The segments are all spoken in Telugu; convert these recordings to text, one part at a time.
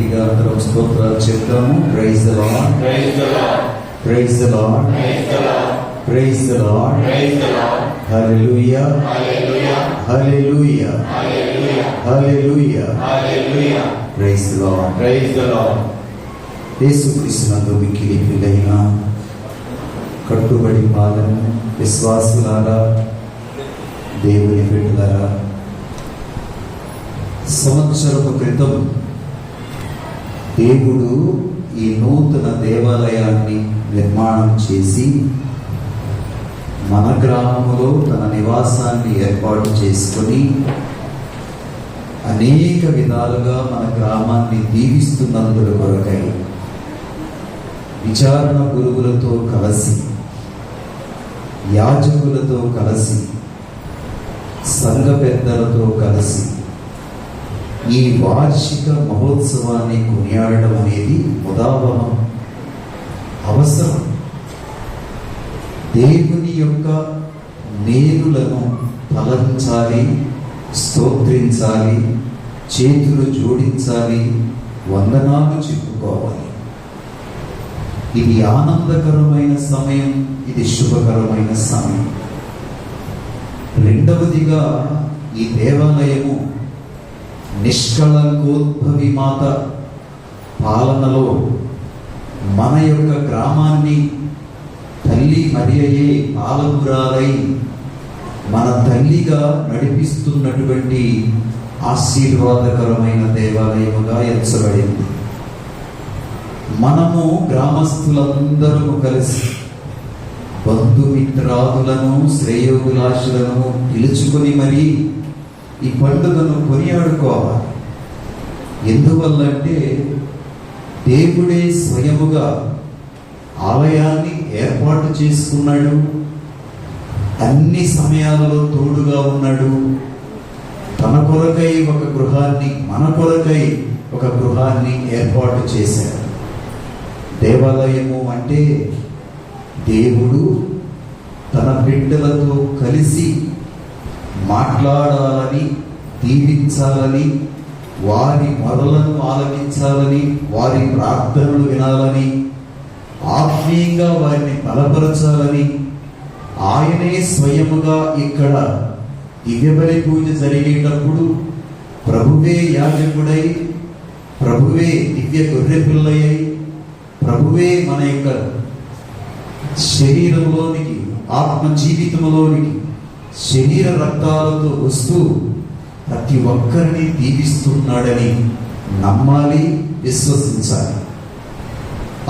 గట్టిగా అందరం స్తోత్రాలు చెప్తాము ప్రైజ్. ప్రైజ్. ప్రైజ్. హల్లెలూయా. హల్లెలూయా. హల్లెలూయా. యేసుక్రీస్తునందు మిక్కిలి పిల్లైన కట్టుబడి పాలన విశ్వాసులారా దేవుని బిడ్డలారా సంవత్సరపు క్రితం దేవుడు ఈ నూతన దేవాలయాన్ని నిర్మాణం చేసి మన గ్రామంలో తన నివాసాన్ని ఏర్పాటు చేసుకొని అనేక విధాలుగా మన గ్రామాన్ని దీవిస్తున్నందుకు కొరకై విచారణ గురువులతో కలిసి యాజకులతో కలిసి సంఘ పెద్దలతో కలిసి ఈ వార్షిక మహోత్సవాన్ని కొనియాడడం అనేది ఉదాహరణ అవసరం. దేవుని యొక్క మేలులను ఫలించాలి స్తోత్రించాలి చేతులు జోడించాలి వందనాలు చెప్పుకోవాలి. ఇది ఆనందకరమైన సమయం ఇది శుభకరమైన సమయం. రెండవదిగా ఈ దేవాలయము నిష్కళంకోద్భవి మాత పాలనలో మన యొక్క గ్రామాన్ని తల్లి మరి అయ్యే పాలకురాలై మన తల్లిగా నడిపిస్తున్నటువంటి ఆశీర్వాదకరమైన దేవాలయముగా ఎంచబడింది. మనము గ్రామస్తులందరము కలిసి బంధుమిత్రాదులను శ్రేయోభిలాషులను పిలుచుకొని మరి ఈ పండుగను కొనియాడుకోవాలి? ఎందువల్లంటే దేవుడే స్వయముగా ఆలయాన్ని ఏర్పాటు చేసుకున్నాడు అన్ని సమయాలలో తోడుగా ఉన్నాడు. తన కొరకై ఒక గృహాన్ని మన కొరకై ఒక గృహాన్ని ఏర్పాటు చేశాడు. దేవాలయము అంటే దేవుడు తన బిడ్డలతో కలిసి మాట్లాడాలని దీవించాలని వారి మొదలను ఆలకించాలని వారి ప్రార్థనలు వినాలని ఆత్మీయంగా వారిని బలపరచాలని ఆయనే స్వయముగా ఇక్కడ దివ్యబలి పూజ జరిగేటప్పుడు ప్రభువే యాజకుడై ప్రభువే దివ్య గొర్రె పిల్లయ్యై ప్రభువే మన యొక్క శరీరంలోనికి ఆత్మ జీవితంలోనికి శరీర రక్తాలతో వస్తూ ప్రతి ఒక్కరిని దీవిస్తున్నాడని నమ్మాలి విశ్వసించాలి.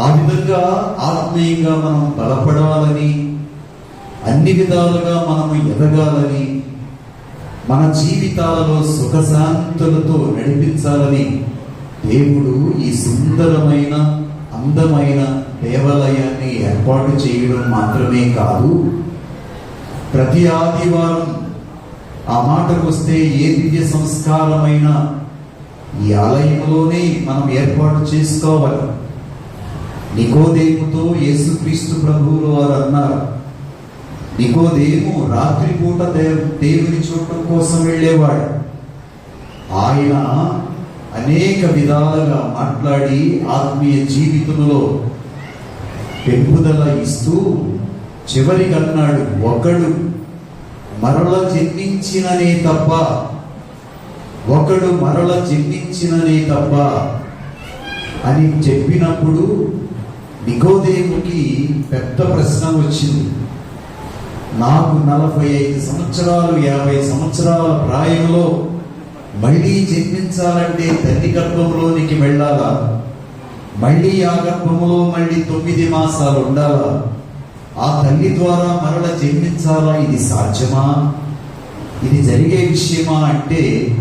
ఆ విధంగా ఆత్మీయంగా మనం బలపడాలని అన్ని విధాలుగా మనము ఎదగాలని మన జీవితాలలో సుఖశాంతులతో నడిపించాలని దేవుడు ఈ సుందరమైన అందమైన దేవాలయాన్ని ఏర్పాటు చేయడం మాత్రమే కాదు ప్రతి ఆదివారం ఆ మాటకు వస్తే ఏ దివ్య సంస్కారమైన ఈ ఆలయంలోనే మనం ఏర్పాటు చేసుకోవాలి. నికోదేముతో యేసుక్రీస్తు ప్రభువులు వారు అన్నారు నికోదేము రాత్రిపూట దే- దేవుని చూడటం కోసం వెళ్ళేవాడు. ఆయన అనేక విధాలుగా మాట్లాడి ఆత్మీయ జీవితంలో పెంపుదల ఇస్తూ చివరికి అన్నాడు ఒకడు మరల జన్మించిననే తప్ప ఒకడు మరల జన్మించిననే తప్ప అని చెప్పినప్పుడు నికోదేవుకి పెద్ద ప్రశ్న వచ్చింది. నాకు నలభై ఐదు సంవత్సరాలు యాభై సంవత్సరాల ప్రాయంలో మళ్ళీ జన్మించాలంటే తల్లి గర్భంలోనికి వెళ్ళాలా? మళ్ళీ ఆ గర్భంలో మళ్ళీ తొమ్మిది మాసాలు ఉండాలా? ఆ తల్లి ద్వారా మరల జన్మించాలా? ఇది సాధ్యమా? ఇది జరిగే విషయమా అంటే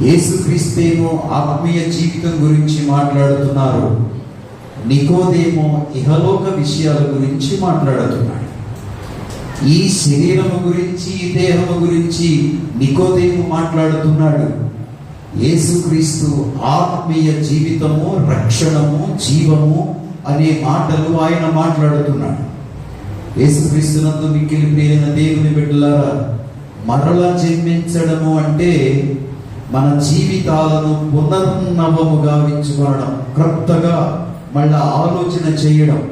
యేసుక్రీస్తేమో ఆత్మీయ జీవితం గురించి మాట్లాడుతున్నారు. నికోదేమో ఇహలోక విషయాల గురించి మాట్లాడుతున్నాడు. ఈ శరీరము గురించి ఈ దేహము గురించి నికోదేము మాట్లాడుతున్నాడు. యేసుక్రీస్తు ఆత్మీయ జీవితము రక్షణము జీవము అనే మాటలు ఆయన మాట్లాడుతున్నాడు. యేసుక్రీస్తునందు మిక్కిలి ప్రియైన దేవుని బిడ్డలారా మరలా జన్మించడము అంటే మన జీవితాలను పునర్నవముగా విచ్చుకోవడం క్రొత్తగా మళ్ళా ఆలోచన చేయడం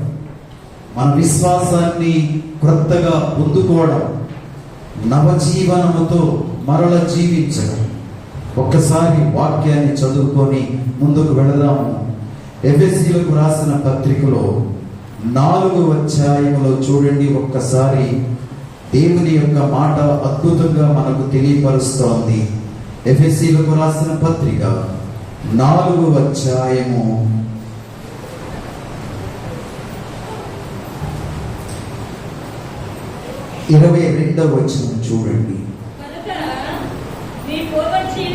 మన విశ్వాసాన్ని క్రొత్తగా పొందుకోవడం నవజీవనముతో మరల జీవించడం. ఒక్కసారి వాక్యాన్ని చదువుకొని ముందుకు వెళదాము. ఎఫ్ఎస్సీలకు రాసిన పత్రికలో నాలుగు అధ్యాయంలో చూడండి ఒక్కసారి దేవుని యొక్క మాట అద్భుతంగా మనకు తెలియపరుస్తోంది. ఎఫ్ఎస్సీలకు రాసిన పత్రిక నాలుగు అధ్యాయము. ఇరవై రెండవ వచనం చూడండి.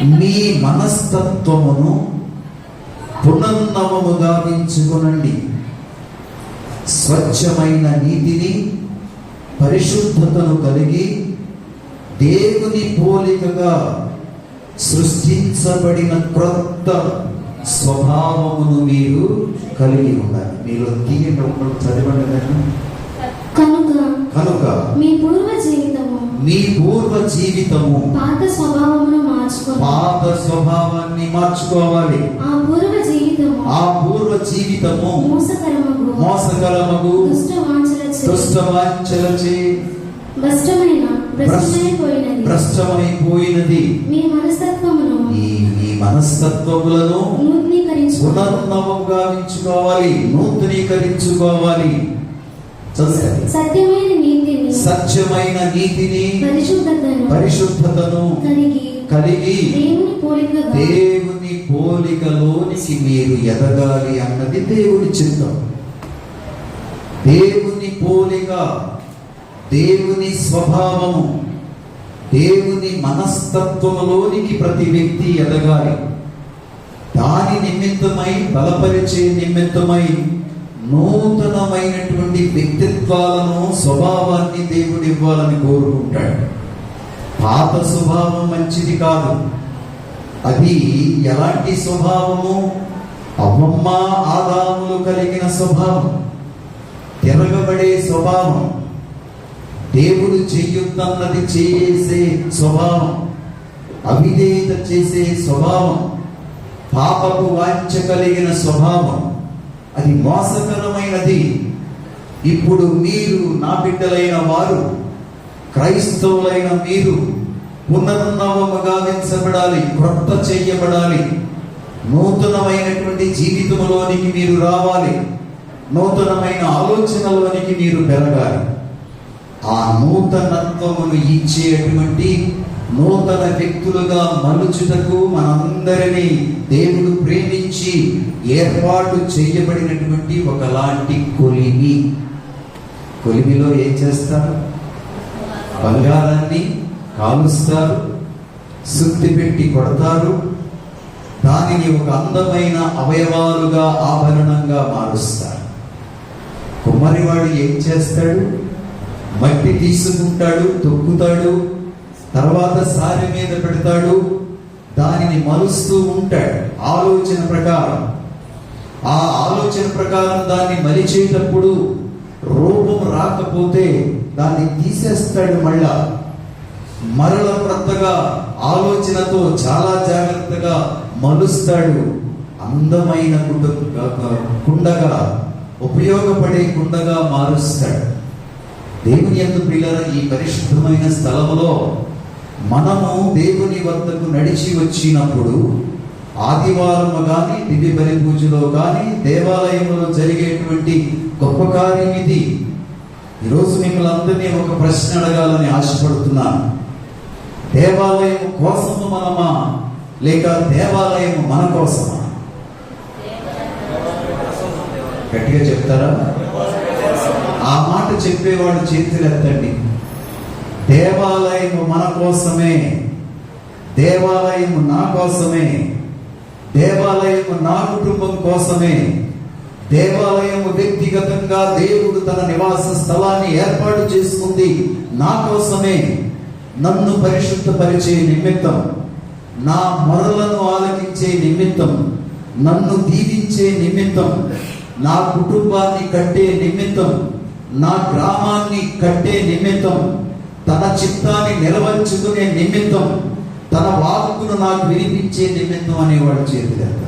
మీ మనస్తత్వమును పునర్నవముగా వించుకొనండి స్వచ్ఛమైన నీతిని పరిశుద్ధతను కలిగి దేవుని పోలికగా సృష్టించబడిన క్రొత్త స్వభావమును మీరు కలిగి ఉండాలి మీరు ఒకరు చదవండి. కనుక కనుక మీ పూర్వ జీవితము మీ పూర్వ జీవితము పాత స్వభావమును మార్చుకొని పాత స్వభావాన్ని మార్చుకోవాలి. ఆ పూర్వ జీవితము ఆ పూర్వ జీవితము మోసకరమగు మోసకరమగు దుష్ట వాంఛలచే భ్రష్టమైన భ్రష్టమైపోయినది. భ్రష్టమైపోయినది. మీ మనస్తత్వమును మీ మనస్తత్వములను నూతనీకరించుకొని పునర్నవంగా ఉంచుకోవాలి నూతనీకరించుకోవాలి. సత్యమైన నీతిని సత్యమైన నీతిని పరిశుద్ధతను పరిశుద్ధతను కలిగి కలిగి దేవుని పోలికలోనికి మీరు ఎదగాలి అన్నది దేవుని చిత్తం. దేవుని పోలిక దేవుని స్వభావము దేవుని మనస్తత్వములోనికి ప్రతి వ్యక్తి ఎదగాలి. దాని నిమిత్తమై బలపరిచే నిమిత్తమై నూతనమైనటువంటి వ్యక్తిత్వాలను స్వభావాన్ని దేవుడు ఇవ్వాలని కోరుకుంటాడు. పాప స్వభావం మంచిది కాదు. అది ఎలాంటి స్వభావము? అమ్మమ్మ ఆదాములు కలిగిన స్వభావం తిరగబడే స్వభావం దేవుడు చెయ్యొద్దన్నది చేసే స్వభావం అవిధేయత చేసే స్వభావం పాపపు వాంఛ కలిగిన స్వభావం అది మోసకరమైనది. ఇప్పుడు మీరు నా బిడ్డలైన వారు క్రైస్తవులైన మీరు పునర్నవముగా వెంచబడాలి క్రొత్త చెయ్యబడాలి నూతనమైనటువంటి జీవితంలోనికి మీరు రావాలి. నూతనమైన ఆలోచనలోనికి మీరు పెరగాలి ఆ నూతనత్వమును ఇచ్చేటువంటి నూతన వ్యక్తులుగా మలుచుటకు మనందరినీ దేవుడు ప్రేమించి ఏర్పాటు చేయబడినటువంటి ఒకలాంటి కొలిమి. కొలిమిలో ఏం చేస్తారు? బంగారాన్ని కాలుస్తారు శుద్ధి పెట్టి కొడతారు. దానిని ఒక అందమైన అవయవాలుగా ఆభరణంగా మారుస్తారు. కుమ్మరివాడు ఏం చేస్తాడు? మట్టి తీసుకుంటాడు తొక్కుతాడు తర్వాత సారి మీద పెడతాడు దానిని మలుస్తూ ఉంటాడు. ఆలోచన ప్రకారం. ఆ ఆలోచన ప్రకారం దాన్ని మలిచేటప్పుడు రూపం రాకపోతే దాన్ని తీసేస్తాడు మళ్ళా. మరల క్రొత్తగా ఆలోచనతో చాలా జాగ్రత్తగా మలుస్తాడు అందమైన కుండ కుండగా ఉపయోగపడే కుండగా మారుస్తాడు. దేవుని యొక్క పిల్లల ఈ పరిశుద్ధమైన స్థలంలో మనము దేవుని వద్దకు నడిచి వచ్చినప్పుడు ఆదివారము కానీ దివ్య బలి పూజలో కానీ దేవాలయంలో జరిగేటువంటి గొప్ప కార్యం ఇది ఈరోజు మిమ్మల్ని అందరినీ ఒక ప్రశ్న అడగాలని ఆశపడుతున్నాను. దేవాలయం కోసము మనమా? లేక దేవాలయం మన కోసమా? గట్టిగా చెప్తారా? ఆ మాట చెప్పేవాడు చేతులెత్తండి దేవాలయం మన కోసమే. దేవాలయం నా కోసమే. దేవాలయం నా కుటుంబం కోసమే. దేవాలయం వ్యక్తిగతంగా దేవుడు తన నివాస స్థలాన్ని ఏర్పాటు చేసుకుంది. నా కోసమే నన్ను పరిశుద్ధపరిచే నిమిత్తం నా మొరలను ఆలకించే నిమిత్తం నన్ను దీవించే నిమిత్తం నా కుటుంబాన్ని కట్టే నిమిత్తం నా గ్రామాన్ని కట్టే నిమిత్తం తన చిత్తాన్ని నిలవంచుకునే నిమిత్తం తన వాక్కును నాకు వినిపించే నిమిత్తం అనేవాడు చేతులు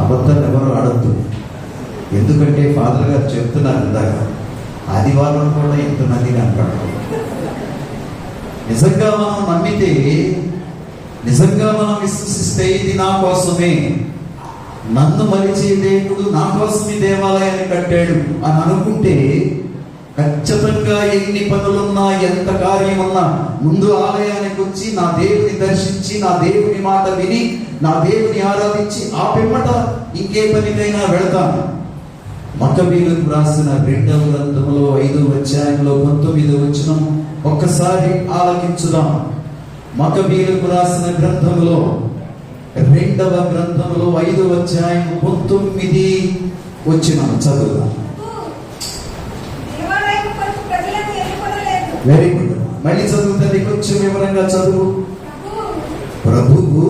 ఎత్తాడు ఎవరు ఆడద్దు. ఎందుకంటే ఫాదర్ గారు చెప్తున్నారు ఇందాక ఆదివారం కూడా ఎంతమందిని అంటాడు నిజంగా మనం నమ్మితే నిజంగా మనం విశ్వసిస్తే ఇది నా కోసమే. నన్ను మరిచే దేవుడు నా కోసం ఈ దేవాలయాన్ని కట్టాడు అని అనుకుంటే ఖచ్చితంగా ఎన్ని పనులున్నా ఎంత కార్యమున్నా ముందు ఆలయానికి వచ్చి నా దేవుని దర్శించి నా దేవుని మాట విని నా దేవుని ఆరాధించి ఆ పిమ్మట ఇంకే పనికైనా వెళతాను. మతబీలకు రాసిన రెండవ గ్రంథంలో ఐదు అధ్యాయంలో పంతొమ్మిది వచ్చిన ఒక్కసారి ఆలకించుదాం. మతబీలకు రాసిన గ్రంథంలో రెండవ గ్రంథంలో ఐదు అధ్యాయం పంతొమ్మిది వచ్చిన చదువుదాం దేవాలయం కొరకు ప్రజలను ఎన్నుకొనలేదు. వెరీ గుడ్ మళ్ళీ చదువుతుంది కొంచెం వివరంగా చదువు. ప్రభువు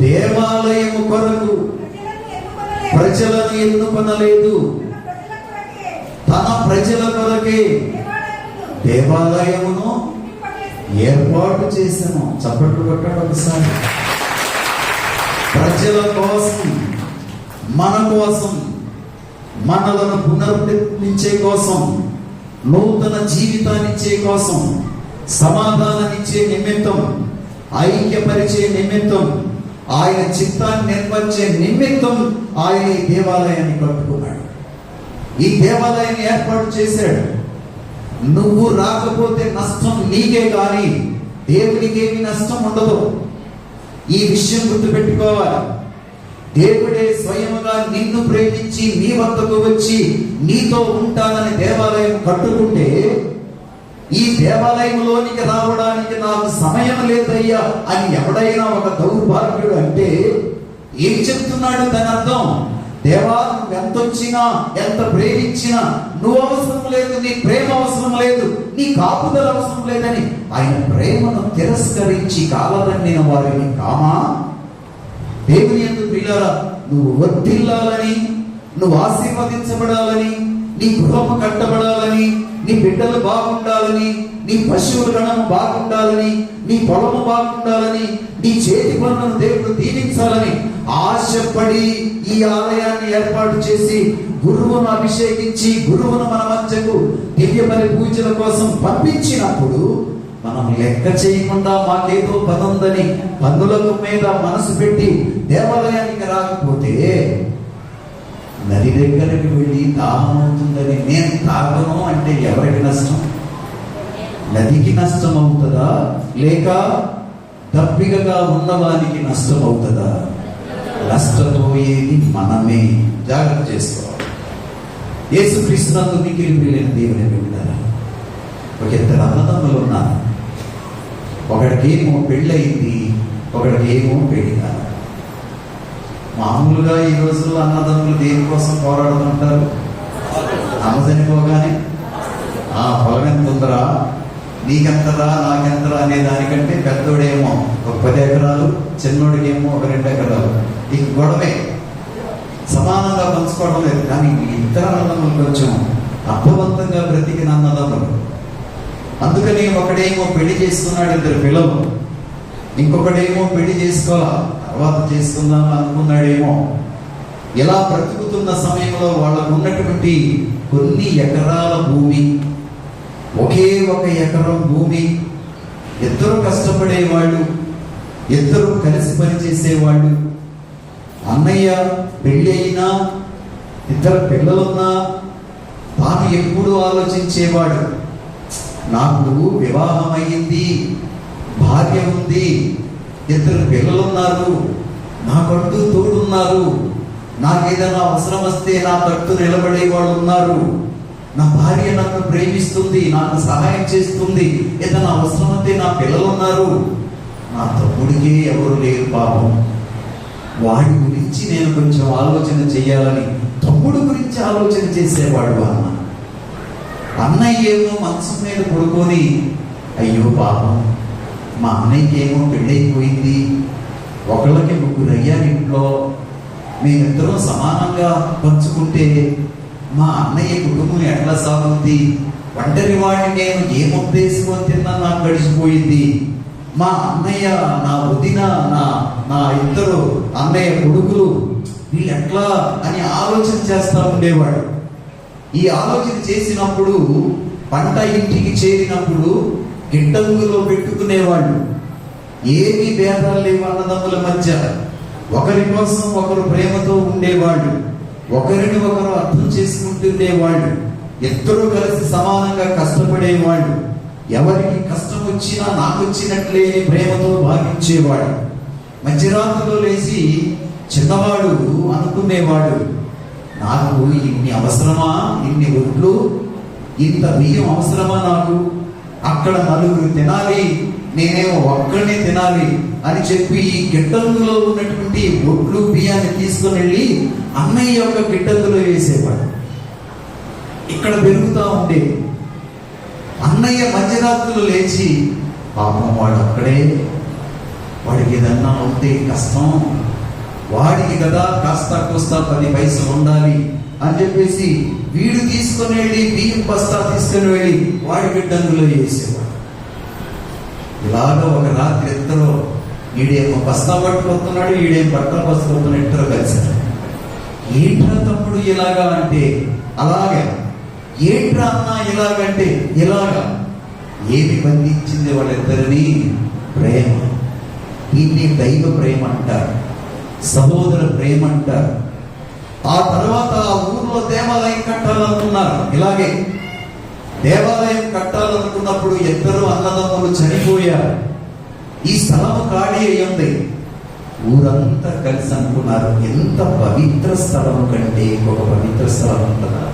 దేవాలయం కొరకు దేవాలయము కొరకు ప్రజలను ఎన్నుకొనలేదు. తన ప్రజల కొరకే దేవాలయమును ఏర్పాటు చేసాను చప్పట్లు కొట్టాడు ఒకసారి. ప్రజల కోసం మన కోసం మనలను పునర్నిర్మించే కోసం నూతన జీవితాన్నిచ్చే కోసం సమాధానాన్నిచ్చే నిమిత్తం ఐక్యపరిచే నిమిత్తం ఆయన చిత్తాన్ని నెరవేర్చే నిమిత్తం ఆయన ఈ దేవాలయాన్ని కట్టుకున్నాడు. ఈ దేవాలయాన్ని ఏర్పాటు చేశాడు. నువ్వు రాకపోతే నష్టం నీకే కానీ దేవునికి ఏమి నష్టం ఉండదు. ఈ విషయం గుర్తుపెట్టుకోవాలి. దేవుడే స్వయముగా నిన్ను ప్రేమించి నీ వద్దకు వచ్చి నీతో ఉంటానని దేవాలయం కట్టుకుంటే ఈ దేవాలయంలోనికి రావడానికి నాకు సమయం లేదయ్యా అని ఎవడైనా ఒక దౌర్భాగ్యుడు అంటే ఏం చెప్తున్నాడు దాని అర్థం? దేవా నువ్వు ఎంత వచ్చినా ఎంత ప్రేమించినా నువ్వు అవసరం లేదు నీ ప్రేమ అవసరం లేదు నీ కాపుదల అవసరం లేదని ఆయన ప్రేమను తిరస్కరించి కాలదండిన వారిని కామా? దేవుని ఎందుకు ప్రియులారా నువ్వు వర్తిల్లాలని నువ్వు ఆశీర్వదించబడాలని నీ గృహము కట్టబడాలని నీ బిడ్డలు బాగుండాలని నీ పశువుల గణము బాగుండాలని నీ పొలము బాగుండాలని నీ చేతి పనులను దేవుడు దీవించాలని ఆశపడి ఈ ఆలయాన్ని ఏర్పాటు చేసి గురువును అభిషేకించి గురువును మన మధ్యకు దివ్యమని పూజల కోసం పంపించినప్పుడు మనం లెక్క చేయకుండా మాకేదో పని ఉందని మీద మనసు పెట్టి దేవాలయానికి రాకపోతే నది దగ్గరికి వెళ్ళి దాహం అవుతుందని నేను తాగను అంటే ఎవరికి నష్టం? నదికి నష్టం అవుతుందా లేక దప్పికగా ఉన్నవానికి నష్టం అవుతుందా నష్టపోయేది మనమే. జాగ్రత్త చేసుకోవాలి. యేసుక్రీస్తునందు మిగిలి వెళ్ళిన దేవుని వెళ్ళారా ఒక ఇద్దరు అన్నదమ్ములు ఉన్నారు. ఒకడికి ఏమో పెళ్ళయింది ఒకడికి ఏమో పెళ్ళి మామూలుగా ఈ రోజుల్లో అన్నదమ్ములు దేనికోసం పోరాడుతుంటారు? అమ్మ చనిపోగానే ఆ పొలం ఎంత ఉందరా? నీకెంతరా నాకెంతరా అనే దానికంటే పెద్దోడేమో ఒక పది ఎకరాలు చిన్నోడికేమో ఒక రెండు ఎకరాలు. ఈ గొడవే. సమానంగా పంచుకోవడం లేదు. కానీ ఈ ఇద్దరు అన్నదమ్ములు కొంచెం అర్థవంతంగా బ్రతికిన అన్నదమ్ములు. అందుకని ఒకడేమో పెళ్ళి చేసుకున్నాడు ఇద్దరు పిల్లలు. ఇంకొకడేమో పెళ్ళి చేసుకోవాలా తర్వాత చేసుకుందాం అనుకున్నాడేమో. ఇలా బ్రతుకుతున్న సమయంలో వాళ్ళకు ఉన్నటువంటి కొన్ని ఎకరాల భూమి ఒకే ఒక ఎకరం భూమి ఇద్దరు కష్టపడేవాళ్ళు ఇద్దరు కలిసి పనిచేసేవాళ్ళు అన్నయ్య పెళ్ళి అయినా ఇద్దరు పిల్లలున్నా తాను ఎప్పుడు ఆలోచించేవాడు. నాకు వివాహం అయ్యింది భార్య ఉంది ఇద్దరు పిల్లలు ఉన్నారు నాకంటూ తోడున్నారు. నాకేదైనా అవసరం వస్తే నా తట్టు నిలబడే వాళ్ళు ఉన్నారు నా భార్య నన్ను ప్రేమిస్తుంది నాకు సహాయం చేస్తుంది. ఏదైనా అవసరం అంటే నా పిల్లలు ఉన్నారు నా తమ్ముడికి ఎవరు లేరు పాపం. వాడి గురించి నేను కొంచెం ఆలోచన చేయాలని తమ్ముడు గురించి ఆలోచన చేసేవాడు అన్న అన్నయ్య ఏమో మీద పడుకొని అయ్యో పాపం మా అన్నయ్యకి ఏమో పెళ్ళైపోయింది. ఒకళ్ళకి ముగ్గురు అయ్యారు ఇంట్లో. మేమిద్దరం సమానంగా పంచుకుంటే మా అన్నయ్య కుటుంబం ఎట్లా సాగుంది ఒంటరి వాడిని నేను ఏ తిన్నా నాకు గడిచిపోయింది. మా అన్నయ్య నా వదిన నా నా ఇద్దరు అన్నయ్య కొడుకులు వీళ్ళు ఎట్లా అని ఆలోచన చేస్తూ ఉండేవాడు ఈ ఆలోచన చేసినప్పుడు పంట ఇంటికి చేరినప్పుడు గిడ్డంగులో పెట్టుకునేవాళ్ళు. ఏమీ భేదాలు లేవు అన్నదమ్ముల మధ్య. ఒకరి కోసం ఒకరు ప్రేమతో ఉండేవాళ్ళు. ఒకరిని ఒకరు అర్థం చేసుకుంటుండేవాళ్ళు. ఇద్దరూ కలిసి సమానంగా కష్టపడేవాళ్ళు. ఎవరికి కష్టం వచ్చినా నాకు వచ్చినట్లే ప్రేమతో భావించేవాడు. మధ్యరాత్రిలో లేచి చిన్నవాడు అనుకునేవాడు. నాకు ఇన్ని అవసరమా? ఇన్ని ఒడ్లు ఇంత బియ్యం అవసరమా నాకు? అక్కడ నలుగురు తినాలి నేనేమో ఒక్కడినే తినాలి అని చెప్పి ఈ గిడ్డంగులో ఉన్నటువంటి ఒడ్లు బియ్యాన్ని తీసుకుని వెళ్ళి అన్నయ్య యొక్క గిడ్డంగులో వేసేవాడు. ఇక్కడ పెరుగుతూ ఉండే. అన్నయ్య మధ్యరాత్రులు లేచి పాపం వాడు అక్కడే. వాడికి ఏదన్నా ఉంటే కష్టం. వాడికి కదా కాస్త కోస్తా పది పైసలు ఉండాలి. అని చెప్పేసి వీడు తీసుకొని వెళ్ళి బియ్యం బస్తా తీసుకొని వెళ్ళి వాడి గిడ్డంగులో వేసేవాడు ఇలాగ ఒక రాత్రి ఇద్దరు ఈడేమో బస్తా పట్టుకొస్తున్నాడు ఈడేం బట్టలు పట్టుకొస్తున్నాడు ఇద్దరు కలిసారు ఏంట్రా తమ్ముడు ఇలాగా అంటే? అలాగే. ఏంట్రా అన్న ఇలాగంటే? ఇలాగా. ఏమి బంధించింది వాళ్ళిద్దరిని? ప్రేమ. దీన్ని దైవ ప్రేమ అంటారు. సహోదర ప్రేమ అంటారు. ఆ తర్వాత ఆ ఊర్లో దేవాలయం కట్టాలనుకున్నారు. ఇలాగే దేవాలయం కట్టాలనుకున్నప్పుడు ఇద్దరు అన్నదమ్ములు చనిపోయారు. ఈ స్థలము ఖాళీ అయ్యింది. ఊరంతా కలిసి అనుకున్నారు ఎంత పవిత్ర స్థలం కంటే ఒక పవిత్ర స్థలం ఉంటుందా?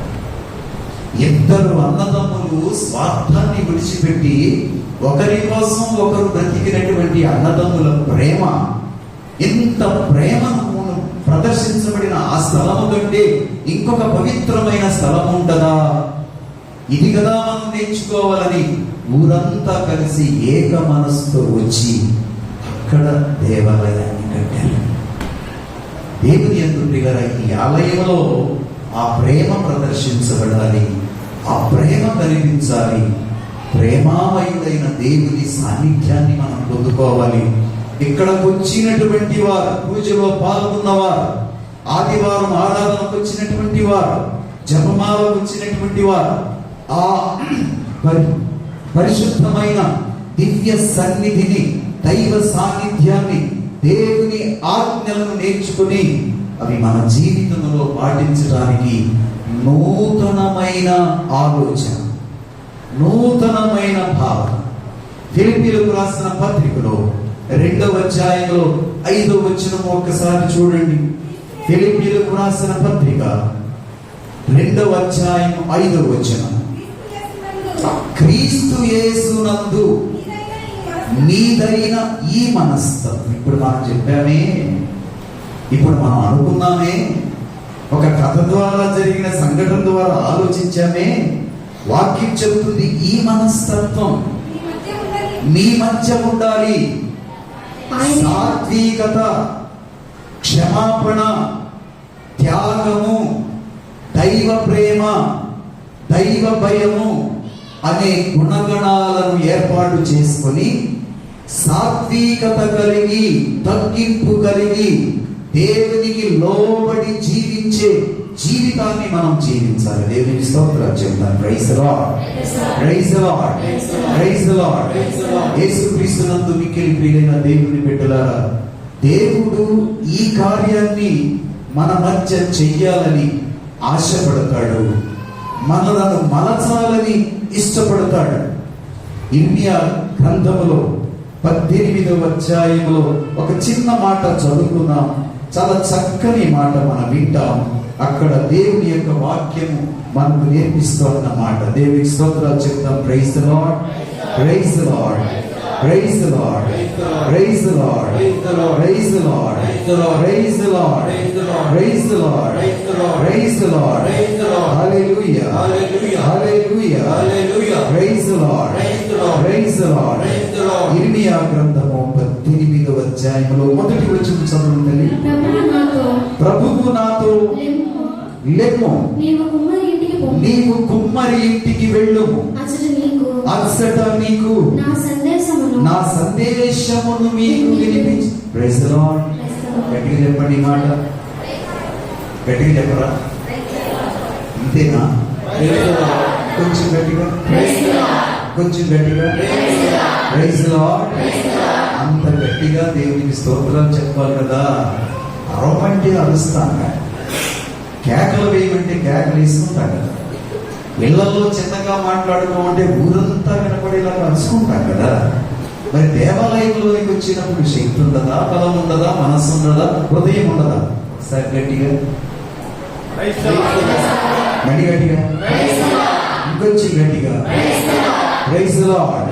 ఇద్దరు అన్నదమ్ములు స్వార్థాన్ని విడిచిపెట్టి ఒకరి కోసం ఒకరు బ్రతికినటువంటి అన్నదమ్ముల ప్రేమ ఎంత ప్రేమను ప్రదర్శించబడిన ఆ స్థలము కంటే ఇంకొక పవిత్రమైన స్థలం ఉంటుందా? ఇది కదా మనం నేర్చుకోవాలని ఊరంతా కలిసి ఏక మనస్సుతో వచ్చి అక్కడ దేవాలయాన్ని కట్టారు. దేవుని ఎందుకు గల ఈ ఆలయంలో ఆ ప్రేమ ప్రదర్శించబడాలి ఆ ప్రేమ కనిపించాలి ప్రేమామయుడైన దేవుని సాన్నిధ్యాన్ని మనం పొందుకోవాలి. ఇక్కడకు వచ్చినటువంటి వారు పూజలో పాల్గొన్నవారు ఆదివారం ఆరాధనకు వచ్చినటువంటి వారు జపమాలకు వచ్చినటువంటి వారు ఆ పరిశుద్ధమైన దివ్య సన్నిధిని దైవ సాన్నిధ్యాన్ని దేవుని ఆజ్ఞలను నేర్చుకుని అవి మన జీవితంలో పాటించడానికి నూతనమైన ఆలోచన నూతనమైన భావన. ఫిలిపీలకు రాసిన పత్రికలో రెండవ అధ్యాయంలో ఐదో వచనం ఒక్కసారి చూడండి. ఫిలిపీలకు రాసిన పత్రిక రెండవ అధ్యాయం ఐదో వచనం. క్రీస్తు యేసునందు నీదైన ఈ మనస్తత్వం. ఇప్పుడు మనం చెప్పామే. ఇప్పుడు మనం అనుకున్నామే. ఒక కథ ద్వారా జరిగిన సంఘటన ద్వారా ఆలోచించామే. వాక్యం చెబుతుంది ఈ మనస్తత్వం. మీ మధ్య ఉండాలి. సాత్వికత క్షమాపణ త్యాగము దైవ ప్రేమ దైవ భయము అనే గుణగణాలను ఏర్పాటు చేసుకొని సాత్వికత కలిగి తగ్గింపు కలిగి దేవునికి లోబడి జీవించే జీవితాన్ని మనం జీవించాలి. దేవునికి స్తోత్రాలు చెప్తాను. Praise Lord praise Lord praise Lord యేసుక్రీస్తునందు మిక్కిలి ప్రియులైన దేవుని బిడ్డలారా దేవుడు ఈ కార్యాన్ని మన మధ్య చెయ్యాలని ఆశపడతాడు. మనలను మలచాలని ఇష్టపడతాడు. ఇర్మియా గ్రంథములో పద్దెనిమిదవ అధ్యాయంలో ఒక చిన్న మాట చదువుకున్నాం చాలా చక్కని మాట మనం వింటాం. అక్కడ దేవుని యొక్క వాక్యము మనకు నేర్పిస్తున్న మాట దేవునికి స్తోత్రాలు చెప్తాం praise Lord praise Lord praise Lord praise Lord praise Lord praise Lord praise Lord praise Lord హల్లెలూయా హల్లెలూయా ప్రైజ్ లార్డ్ ప్రైజ్ లార్డ్ ఇర్మియా గ్రంథము పద్దెనిమిదవ అధ్యాయంలో మొదటి వచ్చిన చదువుతుంది ప్రభువు నాతో ప్రభువు నాతో లెమ్ము నీవు కుమ్మరి ఇంటికి నీవు కుమ్మరి ఇంటికి వెళ్ళుము అతడు నీకు నా సందేశమును నా సందేశమును మీకు వినిపించి. Praise the Lord. గట్టిగా చెప్పండి మాట. గట్టిగా చెప్పరా? ఇంతేనా? కొంచెం గట్టిగా. కొంచెం గట్టిగా. ప్రైజ్ లార్డ్ అంత గట్టిగా దేవునికి స్తోత్రాలు చెప్పాలి కదా. అరవమంటే అరుస్తాం కదా. కేకలు వేయమంటే కేకలు వేసుకుంటాం కదా. ఇళ్ళలో చిన్నగా మాట్లాడుకోమంటే ఊరంతా వినపడేలాగా అరుచుకుంటాం కదా. మరి దేవాలయంలోనికి వచ్చినప్పుడు శక్తి ఉండదా బలం ఉండదా మనస్సు ఉండదా హృదయం ఉండదా? సార్ గట్టిగా. మడి గట్టిగా. ఇంకొంచెం గట్టిగా. ప్రైజ్ లార్డ్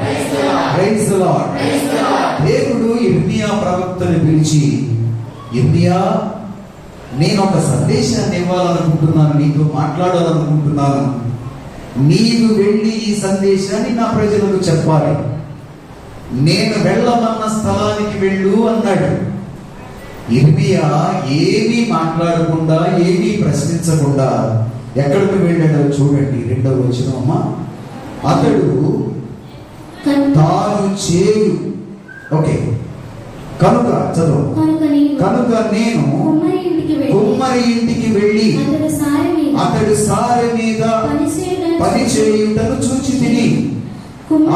ప్రైజ్ లార్డ్ దేవుడు ఇర్మియా ప్రవక్తను పిలిచి ఇర్మియా నేను ఒక సందేశాన్ని ఇవ్వాలనుకుంటున్నాను నీతో మాట్లాడాలనుకుంటున్నాను. నీవు వెళ్ళి ఈ సందేశాన్ని నా ప్రజలకు చెప్పాలి. నేను వెళ్ళమన్న స్థలానికి వెళ్ళు అన్నాడు. ఇర్మియా ఏమీ మాట్లాడకుండా ఏమీ ప్రశ్నించకుండా ఎక్కడికి వెళ్ళాడో చూడండి రెండవ వచ్చిన అమ్మ. అతడు తాను చేయు. ఓకే. కనుక చదువు. కనుక నేను కుమ్మరి ఇంటికి వెళ్ళి అతడు సారి మీద పని చేయుటను చూచి తిని.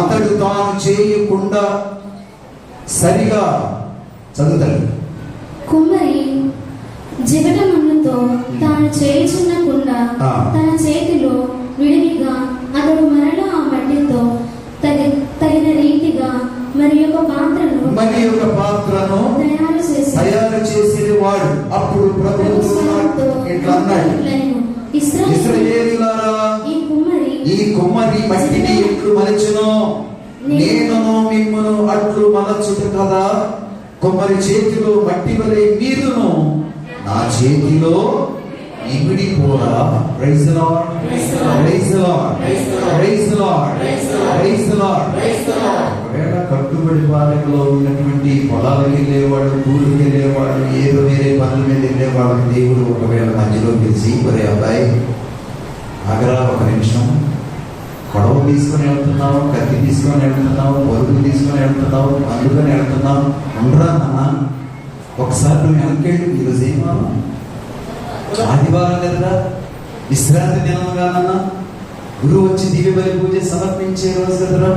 అతడు తాను చేయకుండా సరిగా చదువుతాడు. కుమ్మరి జిగట మన్నుతో తాను చేయుచున్న కుండ ఆ. తన చేతిలో విడివిగా అతడు మరలా ఆ మట్టితో తగి తగిన రీతిగా మరి ఒక పాత్రను మరి ఒక పాత్రను వాడు అప్పుడు ప్రభువు ఇట్లా అన్నాడు? ఇస్రాయేలులారా ఈ కుమ్మరి మట్టిని ఎట్లు మలచును? నేనును మిమ్మును అట్లు మలచుట కదా? కుమ్మరి చేతిలో మట్టి వలె మీరును. నా చేతిలో ఇమిడి పోరా praise Lord praise Lord praise Lord praise Lord ఒకవేళ కట్టుబడి పాలకులో ఉన్నటువంటి పొలాలకు వెళ్ళేవాడు కూలికి వెళ్ళేవాడు ఏదో వేరే పనుల మీద వెళ్ళేవాడు దేవుడు ఒకవేళ మధ్యలో పిలిచి ఒరే అబ్బాయి ఆగరా ఒక నిమిషం. కొడవ తీసుకొని వెళ్తున్నావు కత్తి తీసుకొని వెళ్తున్నావు పరుగు తీసుకొని వెళ్తున్నావు అందుకని వెళ్తున్నావు. ఉండరా నాన్న? ఒకసారి నువ్వు వెనకెళ్ళి ఈరోజు ఏమా ఆదివారం కదరా విశ్రాంతి దినం నాన్న గురువు వచ్చి దివ్య బలి పూజ సమర్పించే రోజు కదరా.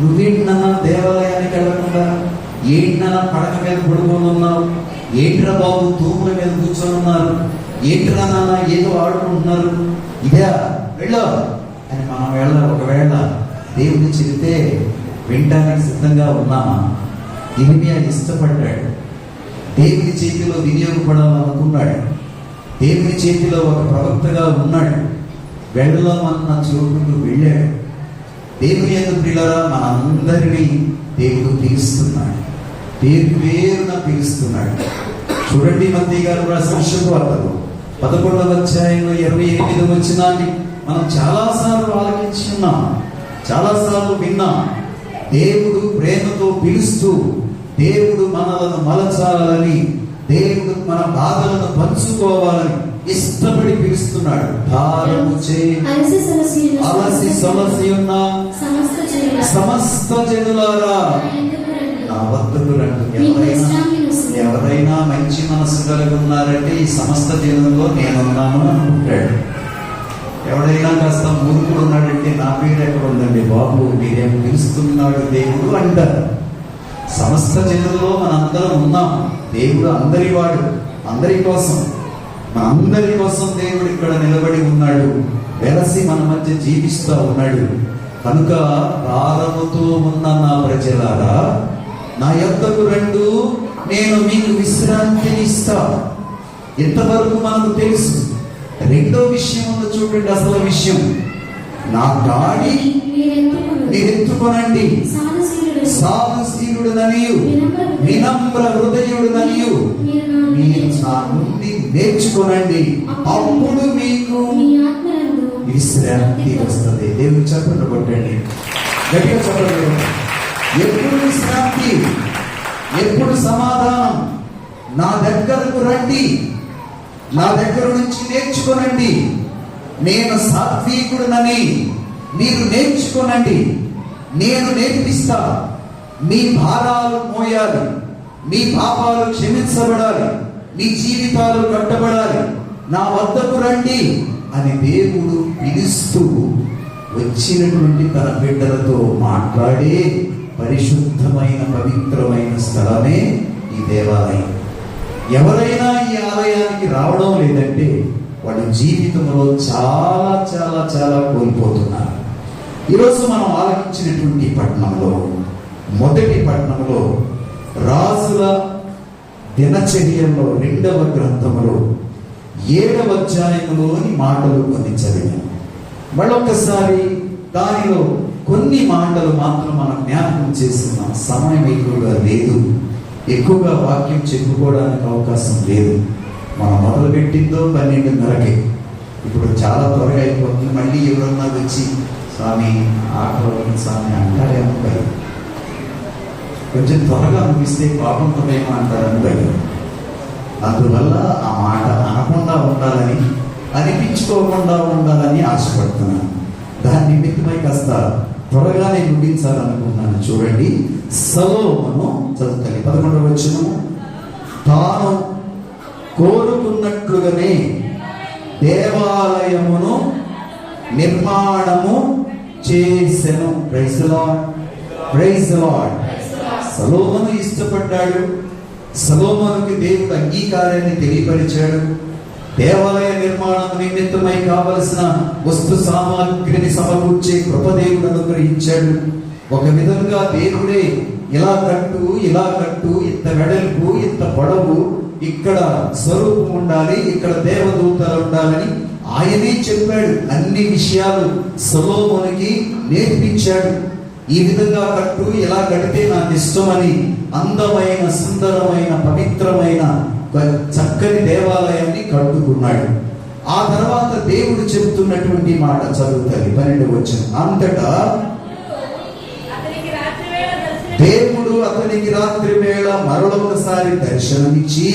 నువ్వేంటి నాన్న దేవాలయానికి వెళ్ళకుండా ఏంటి నాన్న పడక మీద పడుకొని ఉన్నావు ఏంట్రా బాబు తూముల మీద కూర్చొని ఉన్నారు ఏంట్రా నాన్న ఏదో ఆడుకుంటున్నారు? ఇదే వెళ్ళు అని మనం వెళ్ళ ఒకవేళ దేవుని చెబితే వినటానికి సిద్ధంగా ఉన్నామా? ఇరిమియా ఇష్టపడ్డాడు. దేవుని చేతిలో వినియోగపడాలనుకున్నాడు. దేవుని చేతిలో ఒక ప్రవక్తగా ఉన్నాడు. వెళ్ళమన్న చోటుకు వెళ్ళాడు దేవుని యొక్క ప్రియులరా మనందరినీ దేవుడు పిలుస్తున్నాడు. పేరు పేరున పిలుస్తున్నాడు. చూడండి మంది గారు రాసిన శుభవార్తలు పదకొండవ అధ్యాయంలో ఇరవై ఎనిమిది వచ్చినాన్ని మనం చాలాసార్లు ఆలకించి ఉన్నాం. చాలాసార్లు విన్నాం. దేవుడు ప్రేమతో పిలుస్తూ దేవుడు మనలను మలచాలని దేవుడు మన బాధలను పంచుకోవాలని ఇష్టపడి పిలుస్తున్నాడు. భారము అలసి సొలసి ఉన్న సమస్త జనుల సమస్త జనులారా. నా వద్దకు రండి. ఎవరైనా. ఎవరైనా మంచి మనసు కలిగి ఉన్నారంటే ఈ సమస్త జనంలో నేనున్నాను అనుకుంటాడు. ఎవడైనా కాస్త మూర్ఖుడు ఉన్నాడంటే నా పేరు ఎక్కడ ఉందండి బాబు? మీరేం పిలుస్తున్నాడు దేవుడు అంటారు. సమస్త జనుల్లో మనందరం ఉన్నాం. దేవుడు అందరి వాడు అందరి కోసం. మనందరి కోసం దేవుడు ఇక్కడ నిలబడి ఉన్నాడు. వెలసి మన మధ్య జీవిస్తూ ఉన్నాడు. కనుక భారముతో ఉన్న నా ప్రజలారా నా యొక్కకు రెండు నేను మీకు విశ్రాంతిని ఇస్తా ఇంతవరకు మనకు తెలుసు? రెండో విషయం ఉందో చూడండి అసలు విషయం. నా గాడి మీరెందుకును మీరు వినమ్ర హృదయుడుననియు. మీరు నా నుండి నేర్చుకోనండి. అప్పుడు మీకు విశ్రాంతి వస్తుంది. దేవుని చెప్పండి కొట్టండి. గట్టిగా చెప్పండి ఎప్పుడు విశ్రాంతి? ఎప్పుడు సమాధానం? నా దగ్గరకు రండి. నా దగ్గర నుంచి నేర్చుకోనండి. నేను సాత్వికుడునని మీరు నేర్చుకోనండి. నేను నేర్పిస్తా. మీ భారాలు మోయాలి. మీ పాపాలు క్షమించబడాలి. మీ జీవితాలు కట్టబడాలి. నా వద్దకు రండి అని దేవుడు పిలుస్తూ వచ్చినటువంటి తన బిడ్డలతో మాట్లాడే పరిశుద్ధమైన పవిత్రమైన స్థలమే ఈ దేవాలయం. ఎవరైనా ఈ ఆలయానికి రావడం లేదంటే వాళ్ళ జీవితంలో చాలా చాలా చాలా కోల్పోతున్నారు. ఈరోజు మనం ఆలకించినటువంటి పట్టణంలో మొదటి పట్టణంలో రాజుల దినచర్యంలో రెండవ గ్రంథములో ఏడవ అధ్యాయంలోని మాటలు కొన్ని చదివాను. మళ్ళొక్కసారి దానిలో కొన్ని మాటలు మాత్రం మనం జ్ఞాపకం చేస్తున్నాం సమయం ఎక్కువగా లేదు. ఎక్కువగా వాక్యం చెప్పుకోవడానికి అవకాశం లేదు. మనం మొదలు పెట్టిందో పన్నెండున్నరకే ఇప్పుడు చాలా త్వరగా అయిపోతుంది. మళ్ళీ ఎవరన్నా వచ్చి స్వామి ఆకలి స్వామి అంటారేమో కదా. కొంచెం త్వరగా ముగిస్తే బాగుంటుందేమో అంటారని భయం అందువల్ల ఆ మాట అనకుండా ఉండాలని అనిపించుకోకుండా ఉండాలని ఆశపడుతున్నాను. దాని నిమిత్తమై కాస్త త్వరగానే ముగించాలనుకున్నాను చూడండి సలోమను చదువుతాను. పదకొండవ వచ్చినము తాను కోరుకున్నట్లుగానే దేవాలయమును నిర్మాణము చేసెను. ప్రైజ్ లాడ్ ప్రైజ్ లాడ్ సలోమను ఇష్టపడ్డాడు. సలోమనుకి దేవుడు అంగీకారాన్ని తెలియపరిచాడు. దేవాలయ నిర్మాణం నిమిత్తమై కావలసిన వస్తు సామాగ్రిని సమకూర్చే కృపదేవుడు అనుగ్రహించాడు. ఒక విధంగా దేవుడే ఇలా కట్టు ఇలా కట్టు ఇంత వెడల్పు ఇంత పొడవు ఇక్కడ స్వరూపం ఉండాలి ఇక్కడ దేవదూతలు ఉండాలని ఆయనే చెప్పాడు. అన్ని విషయాలు సలోమునికి నేర్పించాడు. ఈ విధంగా కట్టు ఎలా కడితే నాకు ఇష్టమని అందమైన సుందరమైన పవిత్రమైన చక్కని దేవాలయాన్ని కట్టుకున్నాడు ఆ తర్వాత దేవుడు చెబుతున్నటువంటి మాట చదువుతుంది పన్నెండు వచ్చిన అంతటా దేవుడు అతనికి రాత్రి వేళ మరొకసారి దర్శనమిచ్చి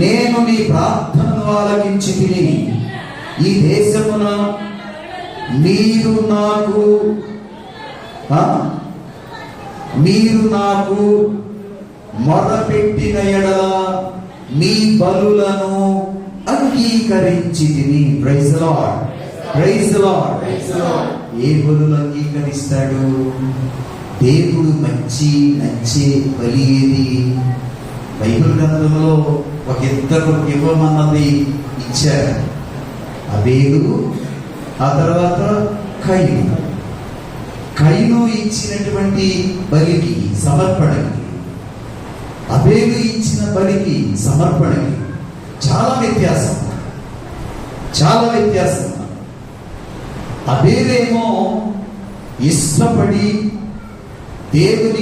నేను నీ ప్రార్థనను ఆలకించి తిని ఈ దేశమున మీరు నాకు? మీరు నాకు మొరపెట్టిన ఎడల మీ బలులను అంగీకరించి ప్రైజ్ లార్డ్ ప్రైజ్ లార్డ్ ఏ బలులు అంగీకరిస్తాడు? దేవుడు మంచి నచ్చే బలి ఏది బైబిల్ గ్రంథంలో ఒక ఇద్దరు ఇవ్వమన్నది ఇచ్చారు. అబేలు ఆ తర్వాత కైను కైను ఇచ్చినటువంటి బలికి సమర్పణకి అబేలు ఇచ్చిన బలికి సమర్పణకి చాలా వ్యత్యాసం. చాలా వ్యత్యాసం. అబేలేమో ఇష్టపడి దేవుని